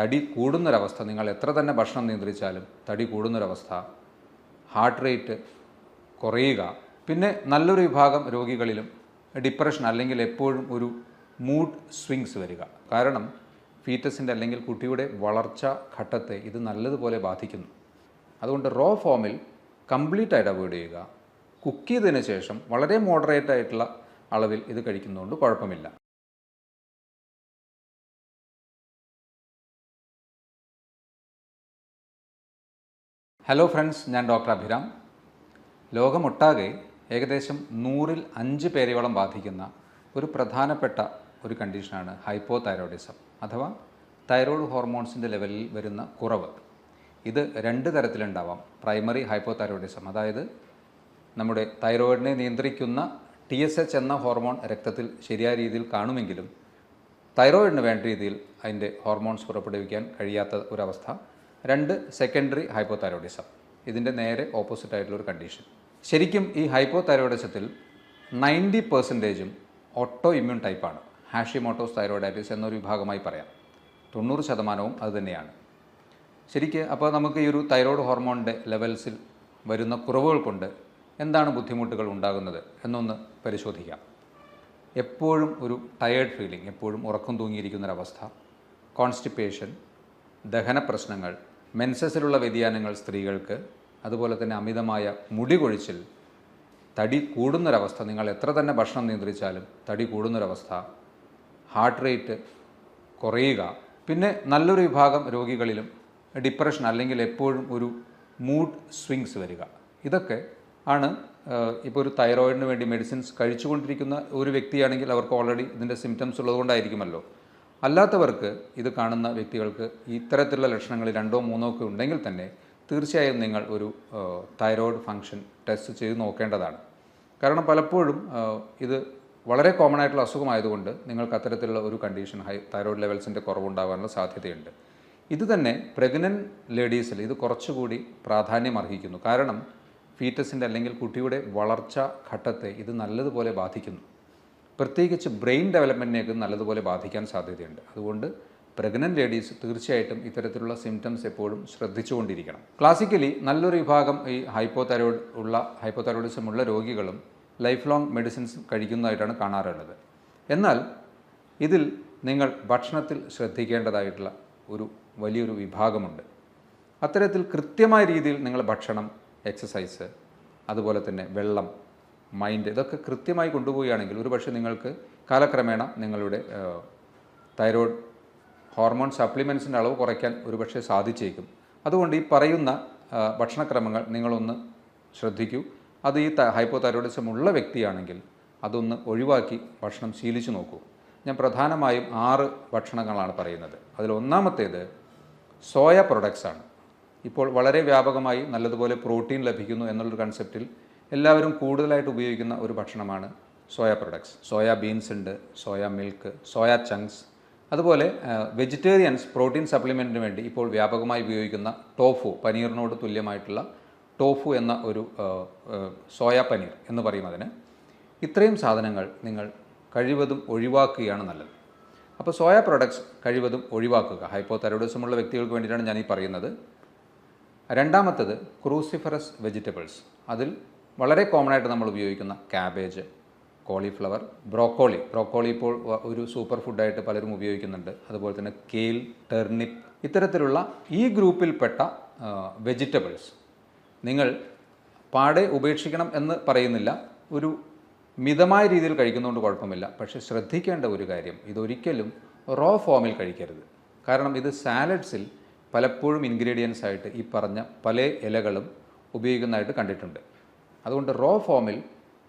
തടി കൂടുന്നൊരവസ്ഥ നിങ്ങൾ എത്ര തന്നെ ഭക്ഷണം നിയന്ത്രിച്ചാലും തടി കൂടുന്നൊരവസ്ഥ ഹാർട്ട് റേറ്റ് കുറയുക. പിന്നെ നല്ലൊരു വിഭാഗം രോഗികളിലും ഡിപ്രഷൻ അല്ലെങ്കിൽ എപ്പോഴും ഒരു മൂഡ് സ്വിങ്സ് വരിക. കാരണം ഫീറ്റസിന്റെ അല്ലെങ്കിൽ കുട്ടിയുടെ വളർച്ച ഘട്ടത്തെ ഇത് നല്ലതുപോലെ ബാധിക്കുന്നു. അതുകൊണ്ട് റോ ഫോമിൽ കംപ്ലീറ്റ് ആയിട്ട് അവോയ്ഡ് ചെയ്യുക. കുക്ക് ചെയ്തതിന് ശേഷം വളരെ മോഡറേറ്റ് ആയിട്ടുള്ള അളവിൽ ഇത് കഴിക്കുന്നതുകൊണ്ട് കുഴപ്പമില്ല. ഹലോ ഫ്രണ്ട്സ് ഞാൻ ഡോക്ടർ അഭിരാം. ലോകമൊട്ടാകെ ഏകദേശം നൂറിൽ അഞ്ച് പേരെയോളം ബാധിക്കുന്ന ഒരു പ്രധാനപ്പെട്ട ഒരു കണ്ടീഷനാണ് ഹൈപ്പോ തൈറോയിഡിസം അഥവാ തൈറോയ്ഡ് ഹോർമോൺസിന്റെ ലെവലിൽ വരുന്ന കുറവ്. ഇത് രണ്ട് തരത്തിലുണ്ടാവാം. പ്രൈമറി ഹൈപ്പോ തൈറോയിഡിസം അതായത് നമ്മുടെ തൈറോയിഡിനെ നിയന്ത്രിക്കുന്ന ടി എസ് എച്ച് എന്ന ഹോർമോൺ രക്തത്തിൽ ശരിയായ രീതിയിൽ കാണുമെങ്കിലും തൈറോയിഡിന് വേണ്ട രീതിയിൽ അതിന്റെ ഹോർമോൺസ് പുറപ്പെടുവിക്കാൻ കഴിയാത്ത ഒരവസ്ഥ രണ്ട് സെക്കൻഡറി ഹൈപ്പോ തൈറോയിഡിസം ഇതിന്റെ നേരെ ഓപ്പോസിറ്റ് ആയിട്ടുള്ള ഒരു കണ്ടീഷൻ ശരിക്കും ഈ ഹൈപ്പോ തൈറോയിഡിസത്തിൽ നയന്റി പെർസെന്റേജും ഓട്ടോ ഇമ്മ്യൂൺ ടൈപ്പാണ് ഹാഷിമോട്ടോസ് തൈറോയിഡൈറ്റിസ് എന്നൊരു വിഭാഗമായി പറയാം. തൊണ്ണൂറ് ശതമാനവും അതുതന്നെയാണ് ശരിക്ക് അപ്പോൾ നമുക്ക് ഈ ഒരു തൈറോയ്ഡ് ഹോർമോണിന്റെ ലെവൽസിൽ വരുന്ന കുറവുകൾ കൊണ്ട് എന്താണ് ബുദ്ധിമുട്ടുകൾ ഉണ്ടാകുന്നത് എന്നൊന്ന് പരിശോധിക്കാം. എപ്പോഴും ഒരു ടയേർഡ് ഫീലിംഗ് എപ്പോഴും ഉറക്കം തൂങ്ങിയിരിക്കുന്നൊരവസ്ഥ കോൺസ്റ്റിപ്പേഷൻ ദഹന പ്രശ്നങ്ങൾ മെൻസസിലുള്ള വ്യതിയാനങ്ങൾ സ്ത്രീകൾക്ക് അതുപോലെ തന്നെ അമിതമായ മുടി കൊഴിച്ചിൽ തടി കൂടുന്നൊരവസ്ഥ നിങ്ങൾ എത്ര തന്നെ ഭക്ഷണം നിയന്ത്രിച്ചാലും തടി കൂടുന്നൊരവസ്ഥ ഹാർട്ട് റേറ്റ് കുറയുക. പിന്നെ നല്ലൊരു വിഭാഗം രോഗികളിലും ഡിപ്രഷൻ അല്ലെങ്കിൽ എപ്പോഴും ഒരു മൂഡ് സ്വിങ്സ് വരിക. ഇതൊക്കെ ആണ് ഇപ്പോൾ ഒരു തൈറോയിഡിന് വേണ്ടി മെഡിസിൻസ് കഴിച്ചുകൊണ്ടിരിക്കുന്ന ഒരു വ്യക്തിയാണെങ്കിൽ അവർക്ക് ഓൾറെഡി ഇതിന്റെ സിംറ്റംസ് ഉള്ളതുകൊണ്ടായിരിക്കുമല്ലോ. അല്ലാത്തവർക്ക് ഇത് കാണുന്ന വ്യക്തികൾക്ക് ഇത്തരത്തിലുള്ള ലക്ഷണങ്ങൾ രണ്ടോ മൂന്നോ ഒക്കെ ഉണ്ടെങ്കിൽ തന്നെ തീർച്ചയായും നിങ്ങൾ ഒരു തൈറോയ്ഡ് ഫങ്ഷൻ ടെസ്റ്റ് ചെയ്ത് നോക്കേണ്ടതാണ്. കാരണം പലപ്പോഴും ഇത് വളരെ കോമൺ ആയിട്ടുള്ള അസുഖമായതുകൊണ്ട് നിങ്ങൾക്ക് അത്തരത്തിലുള്ള ഒരു കണ്ടീഷൻ ഹൈ തൈറോയ്ഡ് ലെവൽസിന്റെ കുറവുണ്ടാകാനുള്ള സാധ്യതയുണ്ട്. ഇത് തന്നെ പ്രഗ്നന്റ് ലേഡീസിൽ ഇത് കുറച്ചുകൂടി പ്രാധാന്യം അർഹിക്കുന്നു. കാരണം ഫീറ്റസിന്റെ അല്ലെങ്കിൽ കുട്ടിയുടെ വളർച്ച ഘട്ടത്തെ ഇത് നല്ലതുപോലെ ബാധിക്കുന്നു. പ്രത്യേകിച്ച് ബ്രെയിൻ ഡെവലപ്മെന്റിനെയൊക്കെ നല്ലതുപോലെ ബാധിക്കാൻ സാധ്യതയുണ്ട്. അതുകൊണ്ട് പ്രഗ്നന്റ് ലേഡീസ് തീർച്ചയായിട്ടും ഇത്തരത്തിലുള്ള സിംറ്റംസ് എപ്പോഴും ശ്രദ്ധിച്ചുകൊണ്ടിരിക്കണം. ക്ലാസിക്കലി നല്ലൊരു വിഭാഗം ഈ ഹൈപ്പോ തൈറോയിഡ് ഉള്ള ഹൈപ്പോതൈറോയിഡിസം ഉള്ള രോഗികളും ലൈഫ് ലോങ് മെഡിസിൻസ് കഴിക്കുന്നതായിട്ടാണ് കാണാറുള്ളത്. എന്നാൽ ഇതിൽ നിങ്ങൾ ഭക്ഷണത്തിൽ ശ്രദ്ധിക്കേണ്ടതായിട്ടുള്ള ഒരു വലിയൊരു വിഭാഗമുണ്ട്. അത്തരത്തിൽ കൃത്യമായ രീതിയിൽ നിങ്ങൾ ഭക്ഷണം എക്സസൈസ് അതുപോലെ തന്നെ വെള്ളം മൈൻഡ് ഇതൊക്കെ കൃത്യമായി കൊണ്ടുപോവുകയാണെങ്കിൽ ഒരുപക്ഷെ നിങ്ങൾക്ക് കാലക്രമേണ നിങ്ങളുടെ തൈറോയ്ഡ് ഹോർമോൺ സപ്ലിമെൻസിന്റെ അളവ് കുറയ്ക്കാൻ ഒരുപക്ഷെ സാധിച്ചേക്കും. അതുകൊണ്ട് ഈ പറയുന്ന ഭക്ഷണക്രമങ്ങൾ നിങ്ങളൊന്ന് ശ്രദ്ധിക്കൂ. അത് ഈ ഹൈപ്പോ തൈറോയിഡിസം ഉള്ള വ്യക്തിയാണെങ്കിൽ അതൊന്ന് ഒഴിവാക്കി ഭക്ഷണം ശീലിച്ചു നോക്കൂ. ഞാൻ പ്രധാനമായും ആറ് ഭക്ഷണങ്ങളാണ് പറയുന്നത്. അതിൽ ഒന്നാമത്തേത് സോയ പ്രൊഡക്ട്സാണ് ഇപ്പോൾ വളരെ വ്യാപകമായി നല്ലതുപോലെ പ്രോട്ടീൻ ലഭിക്കുന്നു എന്നുള്ളൊരു കൺസെപ്റ്റിൽ എല്ലാവരും കൂടുതലായിട്ട് ഉപയോഗിക്കുന്ന ഒരു ഭക്ഷണമാണ് സോയ പ്രൊഡക്ട്സ്. സോയ ബീൻസ് ഉണ്ട് സോയ മിൽക്ക് സോയ ചങ്ക്സ്. അതുപോലെ വെജിറ്റേറിയൻസ് പ്രോട്ടീൻ സപ്ലിമെന്റിന് വേണ്ടി ഇപ്പോൾ വ്യാപകമായി ഉപയോഗിക്കുന്ന ടോഫു പനീറിനോട് തുല്യമായിട്ടുള്ള ടോഫു എന്ന ഒരു സോയ പനീർ എന്ന് പറയും അതിന്. ഇത്രയും സാധനങ്ങൾ നിങ്ങൾ കഴിവതും ഒഴിവാക്കുകയാണ് നല്ലത്. അപ്പോൾ സോയ പ്രൊഡക്ട്സ് കഴിവതും ഒഴിവാക്കുക. ഹൈപ്പോ തൈറോയിഡിസമുള്ള വ്യക്തികൾക്ക് വേണ്ടിയിട്ടാണ് ഞാനീ പറയുന്നത്. രണ്ടാമത്തത് ക്രൂസിഫറസ് വെജിറ്റബിൾസ്. അതിൽ വളരെ കോമൺ ആയിട്ട് നമ്മൾ ഉപയോഗിക്കുന്ന ക്യാബേജ് കോളിഫ്ലവർ ബ്രോക്കോളി ബ്രോക്കോളി ഇപ്പോൾ ഒരു സൂപ്പർ ഫുഡായിട്ട് പലരും ഉപയോഗിക്കുന്നുണ്ട്. അതുപോലെ തന്നെ കേൽ ടെർണിപ്പ് ഇത്തരത്തിലുള്ള ഈ ഗ്രൂപ്പിൽപ്പെട്ട വെജിറ്റബിൾസ് നിങ്ങൾ പാടെ ഉപേക്ഷിക്കണം എന്ന് പറയുന്നില്ല. ഒരു മിതമായ രീതിയിൽ കഴിക്കുന്നതുകൊണ്ട് കുഴപ്പമില്ല. പക്ഷേ ശ്രദ്ധിക്കേണ്ട ഒരു കാര്യം. ഇതൊരിക്കലും റോ ഫോമിൽ കഴിക്കരുത്. കാരണം ഇത് സാലഡ്സിൽ പലപ്പോഴും ഇൻഗ്രീഡിയൻസ് ആയിട്ട് ഈ പറഞ്ഞ പല ഇലകളും ഉപയോഗിക്കുന്നതായിട്ട് കണ്ടിട്ടുണ്ട്. അതുകൊണ്ട് റോ ഫോമിൽ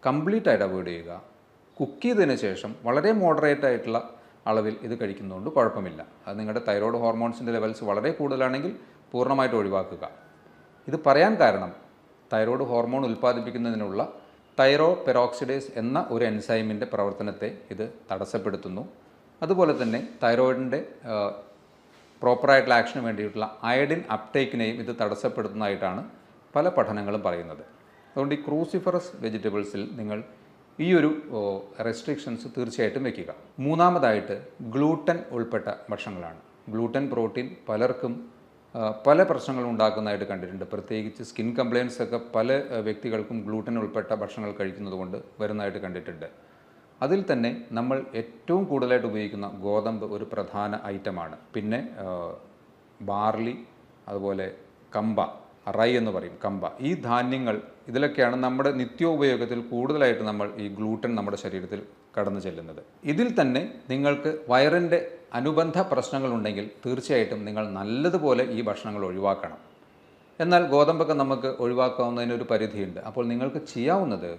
കംപ്ലീറ്റ് ആയിട്ട് അവോയ്ഡ് ചെയ്യുക. കുക്ക് ചെയ്തതിന് ശേഷം വളരെ മോഡറേറ്റ് ആയിട്ടുള്ള അളവിൽ ഇത് കഴിക്കുന്നതുകൊണ്ട് കുഴപ്പമില്ല. അത് നിങ്ങളുടെ തൈറോയ്ഡ് ഹോർമോൺസിന്റെ ലെവൽസ് വളരെ കൂടുതലാണെങ്കിൽ പൂർണമായിട്ട് ഒഴിവാക്കുക. ഇത് പറയാൻ കാരണം തൈറോയ്ഡ് ഹോർമോൺ ഉൽപ്പാദിപ്പിക്കുന്നതിനുള്ള തൈറോ പെറോക്സിഡേസ് എന്ന ഒരു എൻസൈമിന്റെ പ്രവർത്തനത്തെ ഇത് തടസ്സപ്പെടുത്തുന്നു. അതുപോലെ തന്നെ തൈറോയിഡിന്റെ പ്രോപ്പറായിട്ടുള്ള ആക്ഷന് വേണ്ടിയിട്ടുള്ള അയഡിൻ അപ്ടേക്കിനെയും ഇത് തടസ്സപ്പെടുത്തുന്നതായിട്ടാണ് പല പഠനങ്ങളും പറയുന്നത്. അതുകൊണ്ട് ഈ ക്രൂസിഫറസ് വെജിറ്റബിൾസിൽ നിങ്ങൾ ഈ ഒരു റെസ്ട്രിക്ഷൻസ് തീർച്ചയായിട്ടും വെക്കുക. മൂന്നാമതായിട്ട് ഗ്ലൂട്ടൻ ഉൾപ്പെട്ട ഭക്ഷണങ്ങളാണ്. ഗ്ലൂട്ടൻ പ്രോട്ടീൻ പലർക്കും പല പ്രശ്നങ്ങളും ഉണ്ടാക്കുന്നതായിട്ട് കണ്ടിട്ടുണ്ട്. പ്രത്യേകിച്ച് സ്കിൻ കംപ്ലയിൻസ് ഒക്കെ പല വ്യക്തികൾക്കും ഗ്ലൂട്ടൻ ഉൾപ്പെട്ട ഭക്ഷണങ്ങൾ കഴിക്കുന്നത് കൊണ്ട് വരുന്നതായിട്ട് കണ്ടിട്ടുണ്ട്. അതിൽ തന്നെ നമ്മൾ ഏറ്റവും കൂടുതലായിട്ട് ഉപയോഗിക്കുന്ന ഗോതമ്പ് ഒരു പ്രധാന ഐറ്റമാണ്. പിന്നെ ബാർലി അതുപോലെ കമ്പ റൈ എന്ന് പറയും കമ്പ. ഈ ധാന്യങ്ങൾ ഇതിലൊക്കെയാണ് നമ്മുടെ നിത്യോപയോഗത്തിൽ കൂടുതലായിട്ട് നമ്മൾ ഈ ഗ്ലൂട്ടൻ നമ്മുടെ ശരീരത്തിൽ കടന്നു ചെല്ലുന്നത്. ഇതിൽ തന്നെ നിങ്ങൾക്ക് വയറിന്റെ അനുബന്ധ പ്രശ്നങ്ങളുണ്ടെങ്കിൽ തീർച്ചയായിട്ടും നിങ്ങൾ നല്ലതുപോലെ ഈ ഭക്ഷണങ്ങൾ ഒഴിവാക്കണം. എന്നാൽ ഗോതമ്പൊക്കെ നമുക്ക് ഒഴിവാക്കാവുന്നതിന് ഒരു പരിധിയുണ്ട്. അപ്പോൾ നിങ്ങൾക്ക് ചെയ്യാവുന്നത്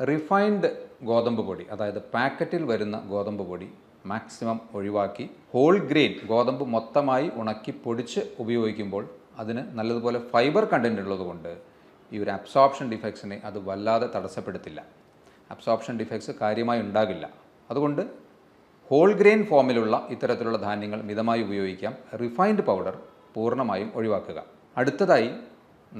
റിഫൈൻഡ് ഗോതമ്പ് പൊടി അതായത് പാക്കറ്റിൽ വരുന്ന ഗോതമ്പ് പൊടി മാക്സിമം ഒഴിവാക്കി ഹോൾ ഗ്രെയിൻ ഗോതമ്പ് മൊത്തമായി ഉണക്കി പൊടിച്ച് ഉപയോഗിക്കുമ്പോൾ അതിന് നല്ലതുപോലെ ഫൈബർ കണ്ടന്റ് ഉള്ളതുകൊണ്ട് ഈ ഒരു അബ്സോർപ്ഷൻ ഡിഫക്ട്സിനെ അത് വല്ലാതെ തടസ്സപ്പെടുത്തില്ല. അബ്സോപ്ഷൻ ഡിഫക്ട്സ് കാര്യമായി ഉണ്ടാകില്ല. അതുകൊണ്ട് ഹോൾ ഗ്രെയിൻ ഫോമിലുള്ള ഇത്തരത്തിലുള്ള ധാന്യങ്ങൾ മിതമായി ഉപയോഗിക്കാം. റിഫൈൻഡ് പൗഡർ പൂർണമായും ഒഴിവാക്കുക. അടുത്തതായി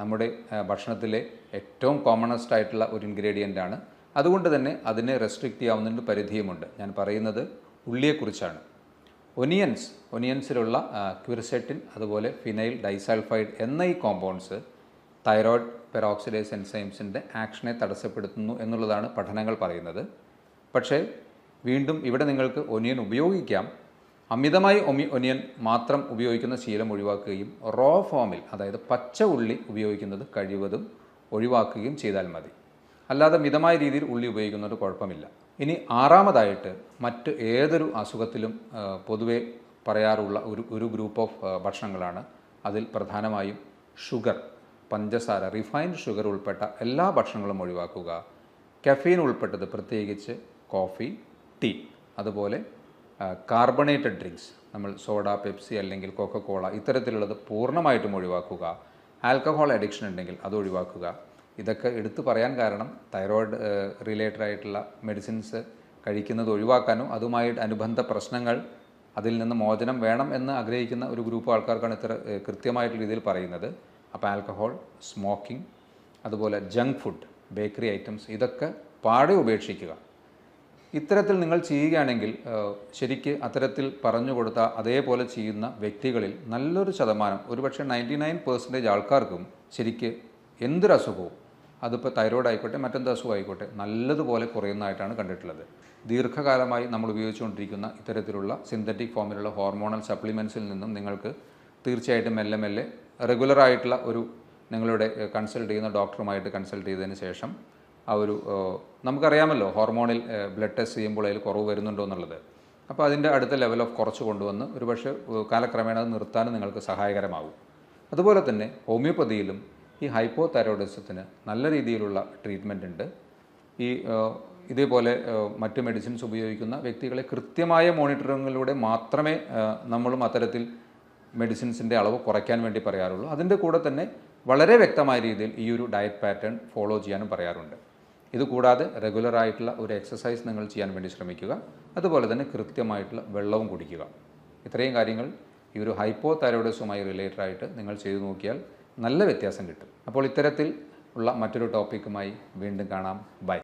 നമ്മുടെ ഭക്ഷണത്തിലെ ഏറ്റവും കോമണസ്റ്റ് ആയിട്ടുള്ള ഒരു ഇൻഗ്രീഡിയന്റ് ആണ്. അതുകൊണ്ട് തന്നെ അതിനെ റെസ്ട്രിക്റ്റ് ചെയ്യാവുന്നതിന് പരിധിയുമുണ്ട്. ഞാൻ പറയുന്നത് ഉള്ളിയെക്കുറിച്ചാണ്. ഒനിയൻസ് ഒനിയൻസിലുള്ള ക്യുർസെറ്റിൻ അതുപോലെ ഫിനൈൽ ഡൈസൾഫൈഡ് എന്ന ഈ കോമ്പൗണ്ട്സ് തൈറോയ്ഡ് പെറോക്സിഡേസ് എൻസൈംസിന്റെ ആക്ഷനെ തടസ്സപ്പെടുത്തുന്നു എന്നുള്ളതാണ് പഠനങ്ങൾ പറയുന്നത്. പക്ഷേ വീണ്ടും ഇവിടെ നിങ്ങൾക്ക് ഒനിയൻ ഉപയോഗിക്കാം. അമിതമായി ഒമി ഒനിയൻ മാത്രം ഉപയോഗിക്കുന്ന ശീലം ഒഴിവാക്കുകയും റോ ഫോമിൽ അതായത് പച്ച ഉള്ളി ഉപയോഗിക്കുന്നത് കഴിവതും ഒഴിവാക്കുകയും ചെയ്താൽ മതി. അല്ലാതെ മിതമായ രീതിയിൽ ഉള്ളി ഉപയോഗിക്കുന്നത് കുഴപ്പമില്ല. ഇനി ആറാമതായിട്ട് മറ്റ് ഏതൊരു അസുഖത്തിലും പൊതുവേ പറയാറുള്ള ഒരു ഒരു ഗ്രൂപ്പ് ഓഫ് ഭക്ഷണങ്ങളാണ്. അതിൽ പ്രധാനമായും ഷുഗർ പഞ്ചസാര റിഫൈൻഡ് ഷുഗർ ഉൾപ്പെട്ട എല്ലാ ഭക്ഷണങ്ങളും ഒഴിവാക്കുക. കഫീൻ ഉൾപ്പെട്ടത് പ്രത്യേകിച്ച് കോഫി ടീ അതുപോലെ കാർബണേറ്റഡ് ഡ്രിങ്ക്സ് നമ്മൾ സോഡ പെപ്സി അല്ലെങ്കിൽ കോക്കക്കോള ഇത്തരത്തിലുള്ളത് പൂർണമായിട്ടും ഒഴിവാക്കുക. ആൽക്കഹോൾ അഡിക്ഷൻ ഉണ്ടെങ്കിൽ അത് ഒഴിവാക്കുക. ഇതൊക്കെ എടുത്തു പറയാൻ കാരണം തൈറോയിഡ് റിലേറ്റഡ് ആയിട്ടുള്ള മെഡിസിൻസ് കഴിക്കുന്നത് ഒഴിവാക്കാനും അതുമായിട്ട് അനുബന്ധ പ്രശ്നങ്ങൾ അതിൽ നിന്ന് മോചനം വേണം എന്ന് ആഗ്രഹിക്കുന്ന ഒരു ഗ്രൂപ്പ് ആൾക്കാർക്കാണ് ഇത്ര കൃത്യമായിട്ടുള്ള രീതിയിൽ പറയുന്നത്. അപ്പോൾ ആൽക്കഹോൾ സ്മോക്കിംഗ് അതുപോലെ ജങ്ക് ഫുഡ് ബേക്കറി ഐറ്റംസ് ഇതൊക്കെ പാടെ ഉപേക്ഷിക്കുക. ഇത്തരത്തിൽ നിങ്ങൾ ചെയ്യുകയാണെങ്കിൽ ശരിക്ക് അത്തരത്തിൽ പറഞ്ഞു കൊടുത്ത അതേപോലെ ചെയ്യുന്ന വ്യക്തികളിൽ നല്ലൊരു ശതമാനം ഒരുപക്ഷെ നയന്റി നയൻ പെർസെന്റേജ് ആൾക്കാർക്കും ശരിക്ക് എന്തൊരു അസുഖവും അതിപ്പോൾ തൈറോയ്ഡ് ആയിക്കോട്ടെ മറ്റെന്ത് അസുഖം ആയിക്കോട്ടെ നല്ലതുപോലെ കുറയുന്നതായിട്ടാണ് കണ്ടിട്ടുള്ളത്. ദീർഘകാലമായി നമ്മൾ ഉപയോഗിച്ചുകൊണ്ടിരിക്കുന്ന ഇത്തരത്തിലുള്ള സിന്തറ്റിക് ഫോമിലുള്ള ഹോർമോണൽ സപ്ലിമെൻസിൽ നിന്നും നിങ്ങൾക്ക് തീർച്ചയായിട്ടും മെല്ലെ മെല്ലെ റെഗുലറായിട്ടുള്ള ഒരു നിങ്ങളുടെ കൺസൾട്ട് ചെയ്യുന്ന ഡോക്ടറുമായിട്ട് കൺസൾട്ട് ചെയ്തതിന് ശേഷം ആ ഒരു നമുക്കറിയാമല്ലോ ഹോർമോണിൽ ബ്ലഡ് ടെസ്റ്റ് ചെയ്യുമ്പോൾ അതിൽ കുറവ് വരുന്നുണ്ടോ എന്നുള്ളത്. അപ്പോൾ അതിന്റെ അടുത്ത ലെവൽ ഓഫ് കുറച്ച് കൊണ്ടുവന്ന് ഒരുപക്ഷെ കാലക്രമേണ അത് നിർത്താനും നിങ്ങൾക്ക് സഹായകരമാകും അതുപോലെ തന്നെ ഹോമിയോപ്പതിയിലും ഈ ഹൈപ്പോ തൈറോയിഡിസത്തിന് നല്ല രീതിയിലുള്ള ട്രീറ്റ്മെന്റ് ഉണ്ട്. ഈ ഇതേപോലെ മറ്റ് മെഡിസിൻസ് ഉപയോഗിക്കുന്ന വ്യക്തികളെ കൃത്യമായ മോണിറ്ററിങ്ങിലൂടെ മാത്രമേ നമ്മളും അത്തരത്തിൽ മെഡിസിൻസിന്റെ അളവ് കുറയ്ക്കാൻ വേണ്ടി പറയാറുള്ളൂ. അതിന്റെ കൂടെ തന്നെ വളരെ വ്യക്തമായ രീതിയിൽ ഈ ഒരു ഡയറ്റ് പാറ്റേൺ ഫോളോ ചെയ്യാനും പറയാറുണ്ട്. ഇതുകൂടാതെ റെഗുലർ ആയിട്ടുള്ള ഒരു എക്സസൈസ് നിങ്ങൾ ചെയ്യാൻ വേണ്ടി ശ്രമിക്കുക. അതുപോലെ തന്നെ കൃത്യമായിട്ടുള്ള വെള്ളവും കുടിക്കുക. ഇത്രയും കാര്യങ്ങൾ ഈ ഒരു ഹൈപ്പോ തൈറോയിഡസുമായി റിലേറ്റഡ് ആയിട്ട് നിങ്ങൾ ചെയ്തു നോക്കിയാൽ നല്ല വ്യത്യാസം കിട്ടും. അപ്പോൾ ഇത്തരത്തിൽ ഉള്ള മറ്റൊരു ടോപ്പിക്കുമായി വീണ്ടും കാണാം. ബൈ